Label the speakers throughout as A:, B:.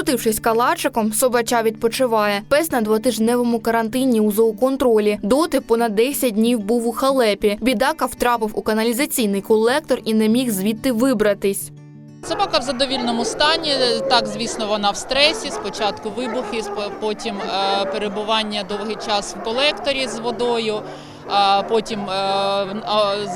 A: Скрутившись калачиком, собача відпочиває. Пес на двотижневому карантині у зооконтролі. Доти понад 10 днів був у халепі. Бідака втрапив у каналізаційний колектор і не міг звідти вибратись.
B: Собака в задовільному стані. Так, звісно, вона в стресі. Спочатку вибухи, потім е, перебування довгий час в колекторі з водою. А Потім е,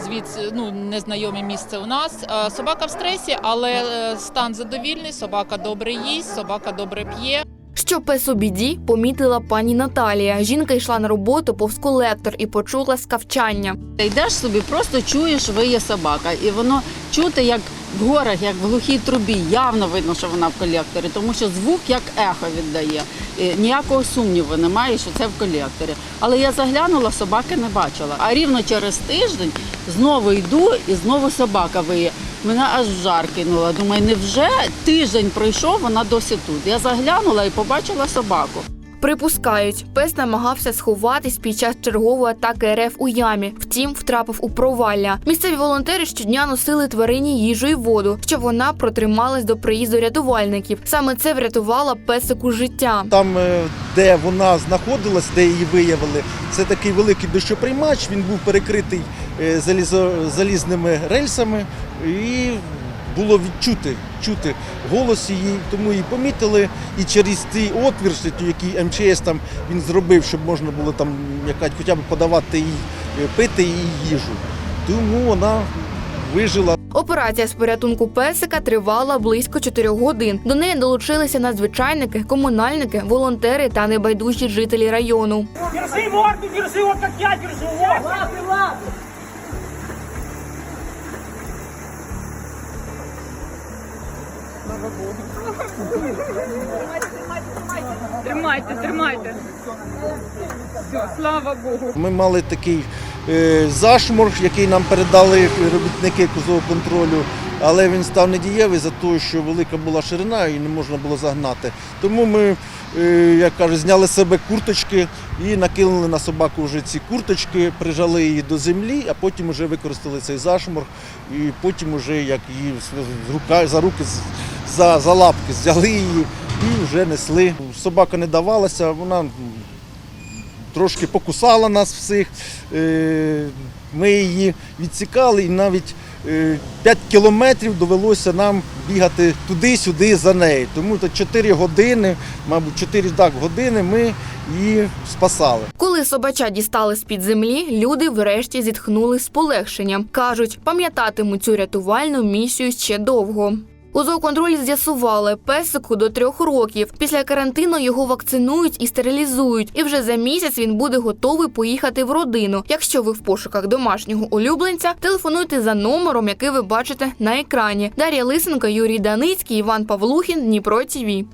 B: звідси ну, незнайоме місце у нас. Е, Собака в стресі, але е, стан задовільний. Собака добре їсть, собака добре п'є.
A: Що пес у біді, помітила пані Наталія. Жінка йшла на роботу повз колектор і почула скавчання.
C: Ти йдеш собі, просто чуєш, виє собака, і воно чути, як в горах, як в глухій трубі. Явно видно, що вона в колекторі, тому що звук як ехо віддає. І ніякого сумніву немає, що це в колекторі. Але я заглянула, собаки не бачила. А рівно через тиждень знову йду і знову собака виє. Мене аж в жар кинула. Думаю, невже тиждень пройшов, вона досі тут. Я заглянула і побачила собаку.
A: Припускають, пес намагався сховатись під час чергової атаки РФ у ямі. Втім, втрапив у провалля. Місцеві волонтери щодня носили тварині їжу і воду, щоб вона протрималась до приїзду рятувальників. Саме це врятувало песику життя.
D: Там, е, де вона знаходилась, де її виявили, це такий великий дощоприймач. Він був перекритий е, залізо, залізними рельсами, і було відчути чути голос її, тому її помітили. І через цей отвір, який МЧС там він зробив, щоб можна було там якась хоча б подавати їй е, пити їй їжу. Тому вона вижила.
A: Операція з порятунку песика тривала близько 4 годин. До неї долучилися надзвичайники, комунальники, волонтери та небайдужі жителі району.
E: Держи морду, держи, вот как я держу. Вот.
F: Тримайте, тримайте. Все, слава Богу.
D: Ми мали такий е, зашморг, який нам передали робітники козового контролю, але він став недієвий за те, що велика була ширина і не можна було загнати. Тому ми, е, як кажуть, зняли з себе курточки і накинули на собаку вже ці курточки, прижали її до землі, а потім вже використали цей зашморг. І потім вже як її з- з рука, за руки, з- за, за лапки взяли її і вже несли. Собака не давалася, вона трошки покусала нас всіх. Е, Ми її відсікали і навіть 5 кілометрів довелося нам бігати туди-сюди за нею. Тому то 4 години, мабуть, 4 так, години ми її спасали.
A: Коли собача дістали з-під землі, люди врешті зітхнули з полегшенням. Кажуть, пам'ятатимуть цю рятувальну місію ще довго. У зооконтролі з'ясували песику до трьох років. Після карантину його вакцинують і стерилізують. І вже за місяць він буде готовий поїхати в родину. Якщо ви в пошуках домашнього улюбленця, телефонуйте за номером, який ви бачите на екрані. Дар'я Лисенко, Юрій Даницький, Іван Павлухін, Дніпро ТІВІ.